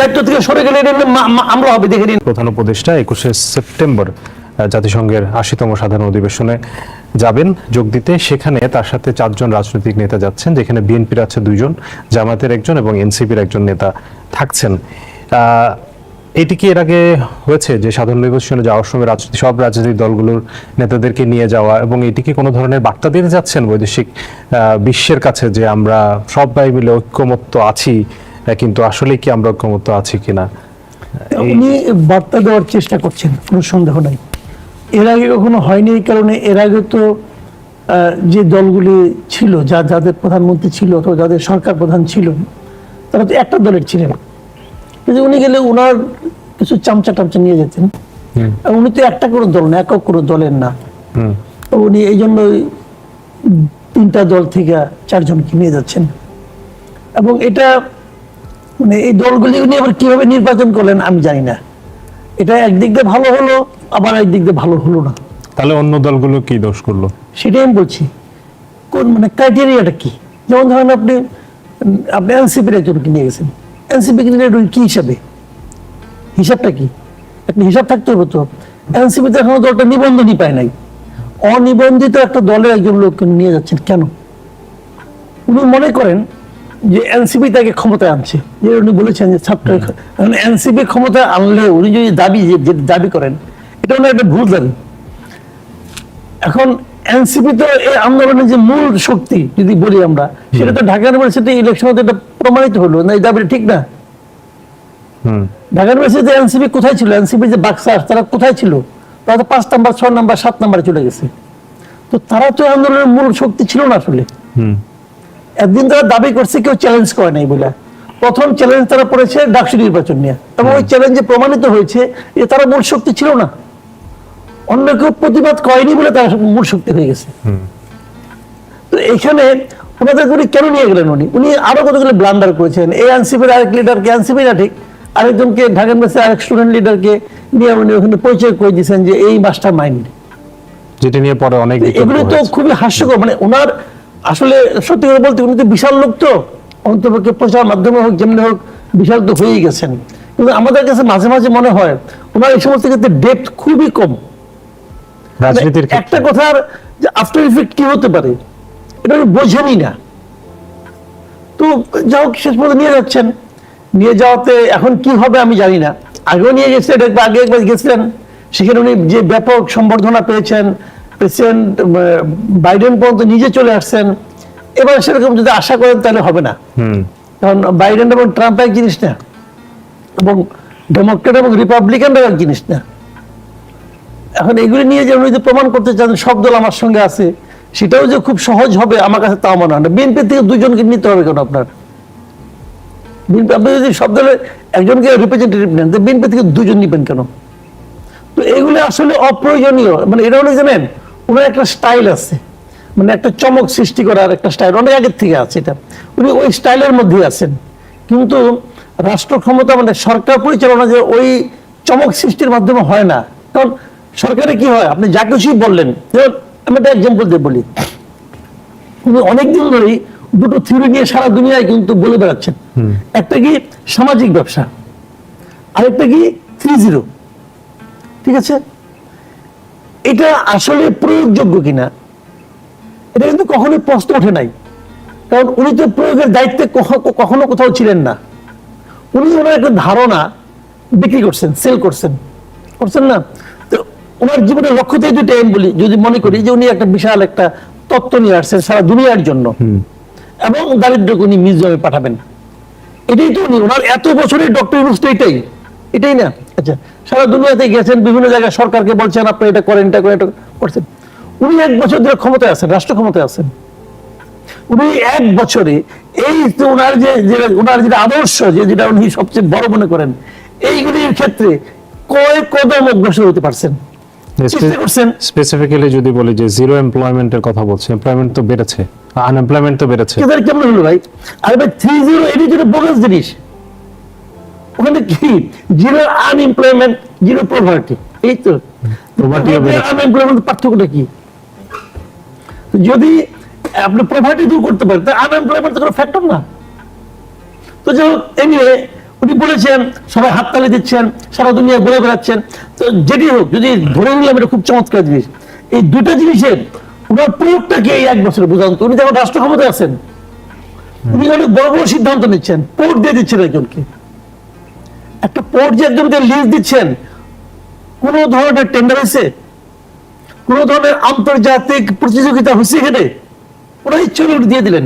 দায়িত্ব থেকে সরে গেলে আমরা হবে, দেখে নিন। প্রধান উপদেষ্টা একুশে সেপ্টেম্বর জাতিসংঘের আশিতম সাধারণ অধিবেশনে যাবেন। যোগ দিতে সেখানে তার সাথে চারজন রাজনৈতিক নেতা যাচ্ছেন, যেখানে বিএনপির আছে দুইজন জামাতের একজন এবং এনসিপির একজন নেতা থাকছেন। এটি কি এর আগে হয়েছে যে সাধারণ নির্বাচনে যাওয়ার সময় রাজনীতি সব রাজনৈতিক দলগুলোর নেতাদেরকে নিয়ে যাওয়া এবং এটি কি কোনো ধরনের বার্তা দিতে যাচ্ছেন বৈদেশিক বিশ্বের কাছে যে আমরা সবাই মিলে ঐক্যমত্য আছি? কিন্তু আসলে কি আমরা ঐক্যমত্য আছি কিনা? উনি বার্তা দেওয়ার চেষ্টা করছেন কোনো সন্দেহ নাই। এর আগে কখনো হয়নি এই কারণে এর আগে তো যে দলগুলি ছিল যা যাদের প্রধানমন্ত্রী ছিল অথবা যাদের সরকার প্রধান ছিল তারা তো একটা দলের ছিলেন। কিন্তু উনি গেলে উনার কিছু চামচা টামচা নিয়ে যেতেন। উনি তো একটা কোনো দল না একক কোনো দলের না। উনি এই জন্য তিনটা দল থেকে চারজনকে নিয়ে যাচ্ছেন। এবং এটা মানে এই দলগুলি উনি আবার কীভাবে নির্বাচন করলেন আমি জানি না। এটা একদিক দিয়ে ভালো হলো আবার একদিক দিয়ে ভালো হলো না। তাহলে অন্য দলগুলো কি দোষ করল? সেটাই আমি বলছি। কোন মানে ক্রাইটেরিয়াটা কি? যেমন ধরেন আপনি আপনি এনসিপির একজনকে নিয়ে গেছেন। এনসিপি কে নিয়ে কি হিসাবে? হিসাবটা কি? একটা হিসাব থাকতে হবে তো। এনসিপিতে এখনও দলটা নিবন্ধনই পায় নাই। অনিবন্ধিত একটা দলের একজন লোককে নিয়ে যাচ্ছেন কেন? উনি মনে করেন যে এনসিপি তাকে ক্ষমতায় আনছে। যে উনি বলেছেন যে ছাত্র এনসিপি ক্ষমতায় আনলে উনি যদি দাবি যে দাবি করেন এটা ওনার একটা ভুল দাবি। এখন এনসিপি তো এই আন্দোলনের যে মূল শক্তি যদি বলি আমরা সেটা তো ঢাকা ইউনিভার্সিটি ইলেকশনে এটা প্রমাণিত হলো না এই দাবিটা ঠিক না? ঢাকা ইউনিভার্সিটিতে এনসিপি কোথায় ছিল? এনসিপি যে বাক্সাস তারা কোথায় ছিল? তারা তো পাঁচ নাম্বার ছয় নাম্বার সাত নাম্বারে চলে গেছে। তো তারা তো আন্দোলনের মূল শক্তি ছিল না আসলে। হুম। একদিন তারা দাবি করছে কেউ চ্যালেঞ্জ করে নাই বলে। প্রথম চ্যালেঞ্জ তারা করেছে ডাকসু নির্বাচন নিয়ে। এবং ওই চ্যালেঞ্জে প্রমাণিত হয়েছে যে তারা মূল শক্তি ছিল না। অন্য কেউ প্রতিবাদ করেনি বলে তারা মূল শক্তি হয়ে গেছে। তো এখানে ওনাদের উনি কেন নিয়ে গেলেন উনি? উনি আরও কতগুলো ব্লান্ডার করেছেন। এই এনসিপির আরেক লিডারকে এনসিপি না ঠিক? আরেকজনকে ঢাকা ইউনিভার্সিটির আরেক স্টুডেন্ট লিডারকে নিয়ে উনি ওখানে পরিচয় করে দিয়েছেন যে এই মাস্টার মাইন্ড যেটা নিয়ে পরে অনেক এগুলো তো খুবই হাস্যকর। মানে ওনার আসলে সত্যি করে বলতে উনি তো বিশাল লোক তো। অন্তপক্ষে প্রচার মাধ্যমে হোক যেমনি হোক বিশাল তো হয়েই গেছেন। কিন্তু আমাদের কাছে মাঝে মাঝে মনে হয় ওনার এই সমস্ত ক্ষেত্রে ডেপথ খুবই কম। রাজনীতির মানে একটা কথার যে আফটার ইফেক্ট কি হতে পারে এটা উনি বোঝেনই না। তো যা হোক শেষ পর্যন্ত নিয়ে যাচ্ছেন। নিয়ে যাওয়াতে এখন কি হবে আমি জানি না। আগেও নিয়ে গেছিলেন আগে একবার গেছিলেন। সেখানে উনি যে ব্যাপক সম্বর্ধনা পেয়েছেন প্রেসিডেন্ট বাইডেন পর্যন্ত নিজে চলে আসছেন। এবার সেরকম যদি আশা করেন তাহলে হবে না। কারণ বাইডেন এবং ট্রাম্প এক জিনিস না এবং ডেমোক্রেট এবং রিপাবলিকানরাও এক জিনিস না। এখন এগুলি নিয়ে যে যদি প্রমাণ করতে চান সব দল আমার সঙ্গে আছে সেটাও যে খুব সহজ হবে আমার কাছে তাও মনে হয় না। বিএনপি থেকে দুজনকে নিতে হবে কেন আপনার? বিএনপি আপনি যদি সব দলের একজনকে রিপ্রেজেন্টেটিভ নেন বিএনপি থেকে দুজন নিবেন কেন? তো এগুলো আসলে অপ্রয়োজনীয়। মানে এটা হলো জানেন ওনার একটা স্টাইল আছে। মানে একটা চমক সৃষ্টি করার একটা স্টাইল। অনেক আগের থেকে আছে এটা। উনি ওই স্টাইলের মধ্যে আছেন। কিন্তু রাষ্ট্র ক্ষমতা মানে সরকার পরিচালনা যে ওই চমক সৃষ্টির মাধ্যমে হয় না। কারণ সরকারে কি হয়? আপনি যা কিছুই বললেন যেমন আমি একটা এক্সাম্পল দিয়ে বলি। উনি অনেকদিন ধরেই দুটো থিওরি নিয়ে সারা দুনিয়ায় কিন্তু বলে বেড়াচ্ছেন। একটা কি সামাজিক ব্যবসা আরেকটা কি থ্রি জিরো ঠিক আছে? এটা আসলে প্রয়োগযোগ্য কিনা? এটা কিন্তু কখনোই প্রশ্ন ওঠে নাই। কারণ উনি তো প্রয়োগের দায়িত্বে কখনো কোথাও ছিলেন না। উনি ওনার একটা ধারণা বিক্রি করছেন সেল করছেন করছেন না? তো ওনার জীবনের লক্ষ্যতেই দুটো আমি বলি যদি মনে করি যে উনি একটা বিশাল একটা তত্ত্ব নিয়ে আসছেন সারা দুনিয়ার জন্য। এবং দারিদ্রকে উনি মিউজিয়ামে পাঠাবেন। এটাই তো উনি ওনার এত বছরের ডক্টর ইউনুস তো এটাই এটাই না? আচ্ছা সারা দুনিয়াতে গেছেন বিভিন্ন জায়গায় সরকারকে বলছেন আপনি এটা করেন এটা করেন এটা করছেন। উনি এক বছর ধরে ক্ষমতায় আছেন রাষ্ট্র ক্ষমতায় আছেন। উনি এক বছরে এই যে ওনার যে ওনার যেটা আদর্শ যে যেটা উনি সবচেয়ে বড় মনে করেন এইগুলির ক্ষেত্রে কয় কদম অগ্রসর হতে পারছেন? স্পেসিফিক্যালি যদি বলি যে জিরো এমপ্লয়মেন্টের কথা বলছি এমপ্লয়মেন্ট তো বেড়েছে আনএমপ্লয়মেন্ট তো বেড়েছে। কেমন হলো ভাই? আর ভাই থ্রি জিরো এটি যেটা বোগাস জিনিস। ওখানে কি? জিরো আনএমপ্লয়মেন্ট জিরো পভার্টি এই তো। আনএমপ্লয়মেন্ট পার্থক্যটা কি? যদি আপনি পভার্টি দূর করতে পারেন তা আনএমপ্লয়মেন্ট তো কোনো ফ্যাক্টর না। তো যাই হোক এনিওয়ে উনি বলেছেন সবাই হাততালি দিচ্ছেন সারা দুনিয়ায় বলে বেড়াচ্ছেন। তো যেটি হোক যদি ধরে নিলাম এটা খুব চমৎকার জিনিস এই দুটা জিনিসের ওনার প্রয়োগটা কি এই এক বছরে বোঝান তো উনি যেমন রাষ্ট্র ক্ষমতায় আছেন উনি অনেক বড় বড় সিদ্ধান্ত নিচ্ছেন পোর্ট দিয়ে দিচ্ছেন একজনকে। একটা পোর্ট যে একজনকে লিজ দিচ্ছেন। কোন ধরনের টেন্ডার হয়েছে? কোন ধরনের আন্তর্জাতিক প্রতিযোগিতা হয়েছে এখানে? ওরা ইচ্ছে দিয়ে দিলেন।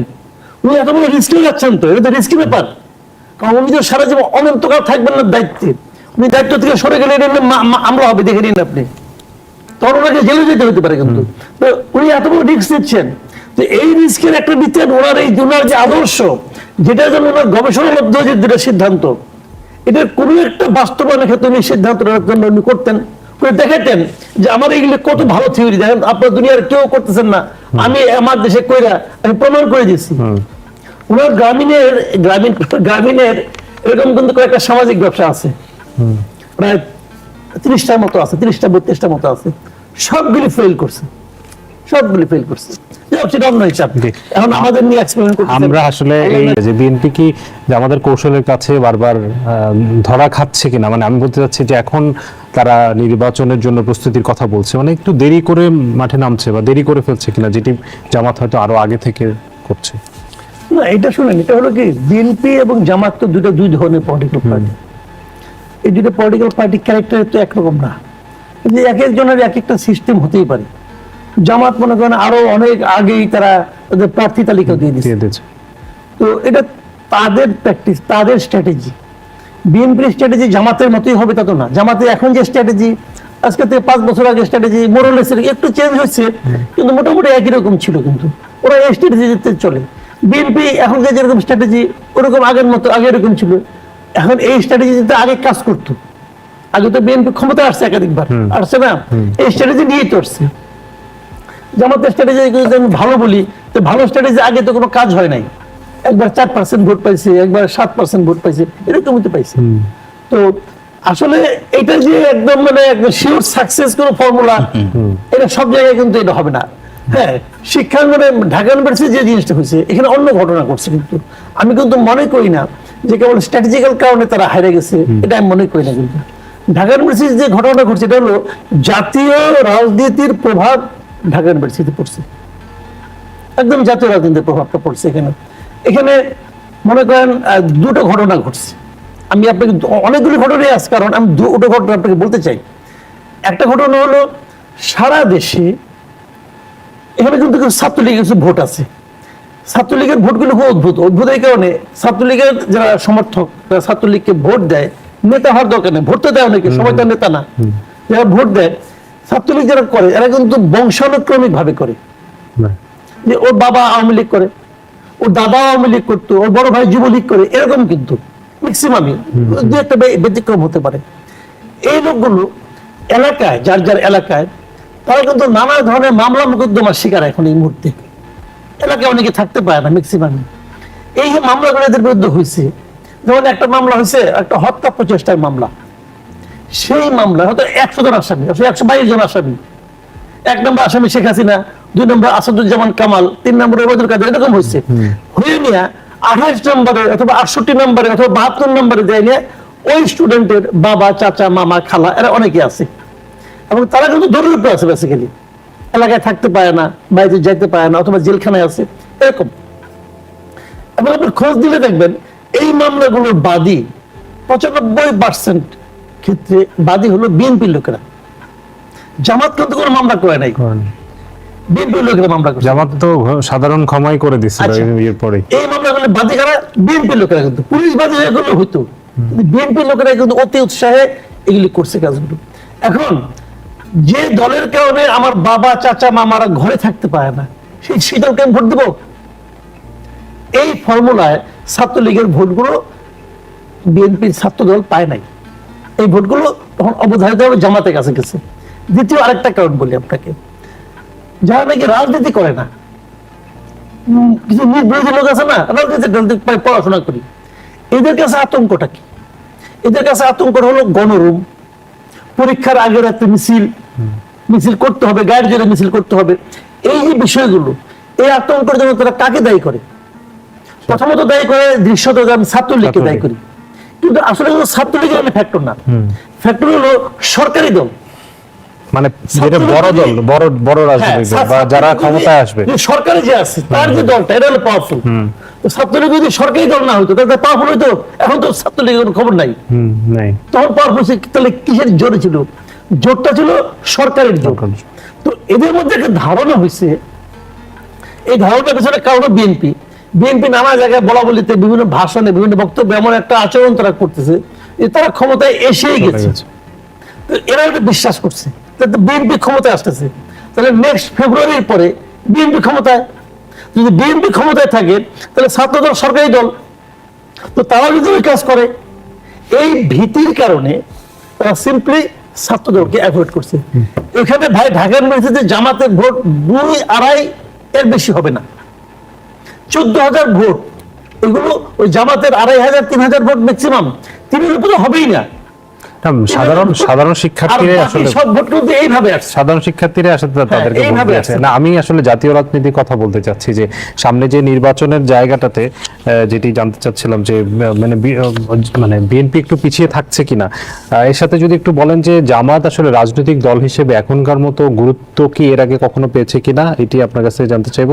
উনি এত বড় রিস্কে যাচ্ছেন তো, এটা তো রিস্কি ব্যাপার। কারণ উনি তো সারা জীবন অনন্তকাল থাকবেন না দায়িত্বে। উনি দায়িত্ব থেকে সরে গেলে আমরা হবে, দেখে নিন আপনি। তখন ওনাকে জেলে যেতে হতে পারে কিন্তু। উনি এত বড় রিস্ক নিচ্ছেন। তো এই রিস্কের একটা ভিত্তিতে ওনার এই ওনার যে আদর্শ যেটা যেন ওনার গবেষণার মধ্যে যে দুটো সিদ্ধান্ত এটার কোনো একটা বাস্তবায়নের ক্ষেত্রে উনি সিদ্ধান্ত নেওয়ার জন্য উনি করতেন। করে দেখাতেন যে আমার এইগুলো কত ভালো থিওরি দেখেন আপনার দুনিয়ার কেউ করতেছেন না। আমি আমার দেশে কইরা আমি প্রমাণ করে দিচ্ছি ওনার গ্রামীণের গ্রামীণ গ্রামীণের এরকম কিন্তু কয়েকটা সামাজিক ব্যবসা আছে। প্রায় তিরিশটার মতো আছে তিরিশটা বত্রিশটার মতো আছে। সবগুলি ফেল করছে। সবগুলি ফেল করছে। সেটা অন্য হিসাব এখন আমাদের নিয়ে এক্সপেরিমেন্ট আমরা আসলে এই যে বিএনপি কি যে আমাদের কৌশলের কাছে বারবার ধরা খাচ্ছে কিনা মানে আমি বলতে চাচ্ছি যে এখন তারা নির্বাচনের জন্য প্রস্তুতির কথা বলছে। মানে একটু দেরি করে মাঠে নামছে বা দেরি করে ফেলছে কিনা যেটি জামাত হয়তো আরও আগে থেকে করছে। না এটা শুনেন এটা হলো কি বিএনপি এবং জামাত তো দুটো দুই ধরনের পলিটিক্যাল পার্টি এই দুটো পলিটিক্যাল পার্টি ক্যারেক্টার তো একরকম না। কিন্তু এক একজনের এক একটা সিস্টেম হতেই পারে। জামাত মনে করেন আরও অনেক আগেই তারা তাদের প্রার্থী তালিকা দিয়ে দিচ্ছে দিয়েছে। তো এটা তাদের প্র্যাকটিস তাদের স্ট্র্যাটেজি বিএনপির স্ট্র্যাটেজি জামাতের মতোই হবে তা তো না। জামাতে এখন যে স্ট্র্যাটেজি আজকে থেকে পাঁচ বছর আগে স্ট্র্যাটেজি মোরালেসের একটু চেঞ্জ হচ্ছে কিন্তু মোটামুটি একই রকম ছিল কিন্তু। ওরা এই স্ট্র্যাটেজিতে চলে। বিএনপি এখন যে যেরকম স্ট্র্যাটেজি ওরকম আগের মতো আগে এরকম ছিল। এখন এই স্ট্র্যাটেজিতে আগে কাজ করতো। আগে তো বিএনপি ক্ষমতা আসছে একাধিকবার। আসছে না? এই স্ট্র্যাটেজি নিয়েই তো আসছে। জামাতের স্ট্র্যাটেজি যদি আমি ভালো বলি তো ভালো স্ট্র্যাটেজি আগে তো কোনো কাজ হয় নাই। একবার চার পার্সেন্ট ভোট পাইছে একবার সাত পার্সেন্ট ভোট পাইছে এরকমই তো পাইছে। তো আসলে এটা যে একদম মানে একদম শিওর সাকসেস কোনো ফর্মুলা এটা সব জায়গায় কিন্তু এটা হবে না। হ্যাঁ শিক্ষাঙ্গনে ঢাকা ইউনিভার্সিটি যে জিনিসটা হয়েছে এখানে অন্য ঘটনা ঘটছে কিন্তু। আমি কিন্তু মনে করি না যে কেবল স্ট্র্যাটেজিক্যাল কারণে তারা হারে গেছে এটা আমি মনে করি না কিন্তু। ঢাকা ইউনিভার্সিটির যে ঘটনাটা ঘটছে এটা হলো জাতীয় রাজনীতির প্রভাব ঢাকা ইউনিভার্সিটিতে পড়ছে। একদম জাতীয় রাজনীতির প্রভাবটা পড়ছে এখানে। এখানে মনে করেন দুটো ঘটনা ঘটছে। আমি আপনাকে অনেকগুলো ঘটনাই আছে কারণ আমি দুটো ঘটনা আপনাকে বলতে চাই। একটা ঘটনা হলো সারা দেশে এখানে কিন্তু কিছু ছাত্রলীগের কিছু ভোট আছে। ছাত্রলীগের ভোটগুলো খুব অদ্ভুত। অদ্ভুত এই কারণে ছাত্রলীগের যারা সমর্থক ছাত্রলীগকে ভোট দেয় নেতা হওয়ার দরকার নেই। ভোট তো দেয় অনেকে সবাই তো নেতা না। যারা ভোট দেয় ছাত্রলীগ যারা করে এরা কিন্তু বংশানুক্রমিক ভাবে করে। যে ওর বাবা আওয়ামী লীগ করে ওর দাদা আওয়ামী লীগ করতো ওর বড় ভাই যুবলীগ করে এরকম কিন্তু ম্যাক্সিমামই দু একটা ব্যতিক্রম হতে পারে। এই লোকগুলো এলাকায় যার যার এলাকায় তারা কিন্তু নানা ধরনের মামলা মোকদ্দমার শিকার এখন এই মুহূর্তে। এলাকায় অনেকে থাকতে পারে না ম্যাক্সিমামই এই যে মামলাগুলো এদের বিরুদ্ধে হয়েছে যেমন একটা মামলা হয়েছে একটা হত্যা প্রচেষ্টার মামলা। সেই মামলা হয়তো একশো জন আসামি একশো বাইশ জন আসামি। এক নম্বর আসামি শেখ হাসিনা দুই নম্বর আসাদুজ্জামান কামাল তিন নম্বর ওবায়দুল কাদের এরকম হয়েছে হয়ে নিয়ে আঠাশ নম্বরে অথবা আটষট্টি নম্বরে অথবা বাহাত্তর নম্বরে যায় নিয়ে ওই স্টুডেন্টের বাবা চাচা মামা খালা এরা অনেকে আছে। এবং তারা কিন্তু দৌড়ের উপরে আছে বেসিক্যালি এলাকায় থাকতে পারে না বাইরে যাইতে পারে না অথবা জেলখানায় আছে এরকম। এবং আপনি খোঁজ দিলে দেখবেন এই মামলাগুলোর বাদী পঁচানব্বই পার্সেন্ট ক্ষেত্রে বাদী হলো বিএনপির লোকেরা। জামাত কিন্তু কোনো মামলা করে নাই। বিএনপির লোকেরা মামলা করছে। জামাত তো সাধারণ ক্ষমাই করে দিছিল। এর পরে এই মামলাগুলো বাদী কারা? বিএনপির লোকেরা কিন্তু। পুলিশ বাদী হইতো। বিএনপির লোকেরা কিন্তু অতি উৎসাহে এগুলি করছে কাজগুলো। এখন যে দলের কারণে আমার বাবা চাচা মামারা ঘরে থাকতে পারে না সেই শীতলকে আমি ভোট দেবো? এই ফর্মুলায় ছাত্রলীগের ভোটগুলো বিএনপির ছাত্র দল পায় নাই। এই ভোটগুলো তখন অবধারিত হবে জামাতের কাছে গেছে। দ্বিতীয় আরেকটা কারণ বলি আপনাকে। যারা নাকি রাজনীতি করে না কিছু নিজ বিরোধী লোক আছে না রাজনীতি পড়াশোনা করি এদের কাছে আতঙ্কটা কি? এদের কাছে আতঙ্ক হলো গণরুম পরীক্ষার আগে রাতে মিছিল মিছিল করতে হবে গায়ের জোরে মিছিল করতে হবে। এই যে বিষয়গুলো এই আতঙ্কের জন্য তারা কাকে দায়ী করে? প্রথমত দায়ী করে দৃশ্যত আমি ছাত্রলীগকে দায়ী করি। কিন্তু আসলে ছাত্রলীগের ফ্যাক্টর না। ফ্যাক্টর হলো সরকারি দল। মানে যেটা বড় দল বড় বড় রাজনৈতিক দল হ্যাঁ, বা যারা ক্ষমতায় আসবে। সরকারে যে আছে তার যে দলটা এটা হলো পাওয়ারফুল ছাত্রলীগ যদি সরকারি দল না হতো তাহলে পাওয়ারফুল হইতো। এখন তো ছাত্রলীগের কোনো খবর নাই। হুম নাই। তখন পাওয়ারফুল তাহলে কিসের জোরে ছিল? জোরটা ছিল সরকারের জোর। তো এদের মধ্যে একটা ধারণা হয়েছে এই ধারণার পেছনে কারণ বিএনপি। বিএনপি নানা জায়গায় বলা বলিতে বিভিন্ন ভাষণে বিভিন্ন বক্তব্য এমন একটা আচরণ তারা করতেছে যে তারা ক্ষমতায় এসেই গেছে। তো এরা একটা বিশ্বাস করছে। বিএনপি ক্ষমতায় আসতেছে। তাহলে নেক্সট ফেব্রুয়ারির পরে বিএনপি ক্ষমতায় যদি বিএনপি ক্ষমতায় থাকে তাহলে ছাত্রদল সরকারি দল তো তারা যদি ওই কাজ করে এই ভীতির কারণে তারা সিম্পলি ছাত্রদলকে অ্যাভয়েড করছে। এখানে ভাই ঢাকা ইউনিভার্সিটিতে জামাতের ভোট দুই আড়াই এর বেশি হবে না। চোদ্দ হাজার ভোট। ওইগুলো ওই জামাতের আড়াই হাজার তিন হাজার ভোট ম্যাক্সিমাম তিনের উপরে হবেই না না, সাধারণ সাধারণ শিক্ষার্থীরা আসলে সব ভোট কিন্তু এইভাবে আসছে। সাধারণ শিক্ষার্থীরা আসলে তাদেরকে ভোট দিয়েছে। না আমি আসলে জাতীয় রাজনীতির কথা বলতে চাচ্ছি যে সামনে যে নির্বাচনের জায়গাটাতে যেটি জানতে চাচ্ছিলাম যে মানে মানে বিএনপি একটু পিছিয়ে থাকছে কিনা এর সাথে যদি একটু বলেন যে জামাত আসলে রাজনৈতিক দল হিসেবে এখনকার মতো গুরুত্ব কি এর আগে কখনো পেয়েছে কিনা এটি আপনার কাছে জানতে চাইব।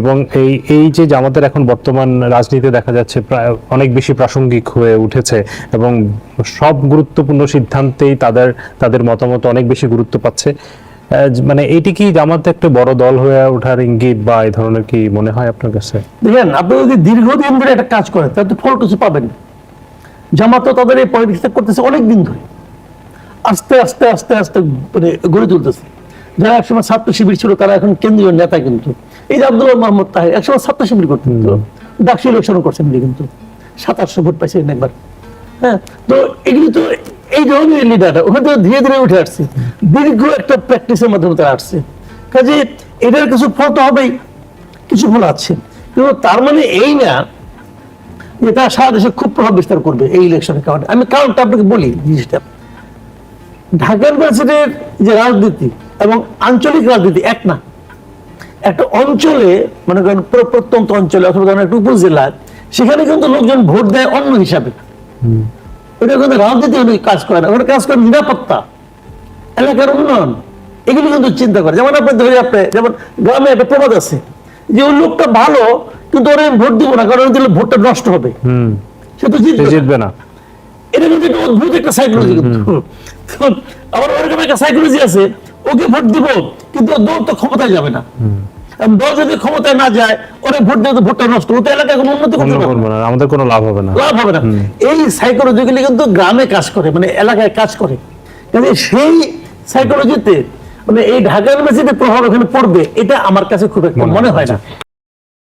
এবং এই এই যে জামাতের এখন বর্তমান রাজনীতি দেখা যাচ্ছে প্রায় অনেক বেশি প্রাসঙ্গিক হয়ে উঠেছে এবং সব গুরুত্বপূর্ণ সিদ্ধান্তেই তাদের তাদের মতামত অনেক বেশি গুরুত্ব পাচ্ছে। মানে এটি কি জামাত একটা বড় দল হয়ে ওঠার ইঙ্গিত বা এই ধরনের কি মনে হয় আপনার কাছে? দেখেন আপনি যদি দীর্ঘদিন ধরে একটা কাজ করেন তাহলে তো ফল কিছু পাবেন জামাত তো তাদের এই পলিটিক্সটা করতেছে অনেক দিন ধরে। আস্তে আস্তে আস্তে আস্তে মানে গড়ে তুলতেছে। যারা একসময় ছাত্র শিবির ছিল তারা এখন কেন্দ্রীয় নেতা কিন্তু। এই যে আব্দুল্লাহ মোহাম্মদ তাহের একসময় ছাত্র শিবির করতেন তো। ডাকসু ইলেকশন করছেন কিন্তু। সাতাশশো ভোট পাইছিলেন একবার। হ্যাঁ তো এগুলি তো এই ধরনের লিডাররা ওখানে তো ধীরে ধীরে উঠে আসছে। দীর্ঘ একটা প্র্যাকটিসের মাধ্যমে তারা আসছে। কাজে এটার কিছু ফল তো হবেই, কিছু ফল আছে। কিন্তু তার মানে এই না যে তারা সারা দেশে খুব প্রভাব বিস্তার করবে এই ইলেকশনের কারণে। আমি কারণটা আপনাকে বলি জিনিসটা। ঢাকা ইউনিভার্সিটির যে রাজনীতি এবং আঞ্চলিক রাজনীতি এক না। একটা অঞ্চলে, মনে করেন প্র- প্রত্যন্ত অঞ্চলে অথবা ধরেন একটা উপজেলায়, সেখানে কিন্তু লোকজন ভোট দেয় অন্য হিসাবে। ওটা কিন্তু রাজনীতি অনেক কাজ করে না ওটা কাজ করে নিরাপত্তা এলাকার উন্নয়ন এগুলো কিন্তু চিন্তা করে। যেমন আপনি ধরে আপনি যেমন গ্রামে একটা প্রবাদ আছে যে ওই লোকটা ভালো কিন্তু ওরা ভোট দিব না কারণ দিলে ভোটটা নষ্ট হবে। সে তো জিতবে না। এটা কিন্তু একটা অদ্ভুত একটা সাইকোলজি কিন্তু। আবার ওরকম একটা সাইকোলজি আছে ওকে ভোট দিব কিন্তু দল তো ক্ষমতায় যাবে না। দল যদি ক্ষমতায় না যায় ওরে ভোট দিয়ে ভোটটা নষ্ট এলাকায় কোনো উন্নতি করতে পারবে না। আমাদের কোনো লাভ হবে না। লাভ হবে না। এই সাইকোলজিগুলি কিন্তু গ্রামে কাজ করে মানে এলাকায় কাজ করে। কাজে সেই সাইকোলজিতে মানে এই ঢাকার মেসিতে প্রভাব ওখানে পড়বে এটা আমার কাছে খুব একটা মনে হয় না।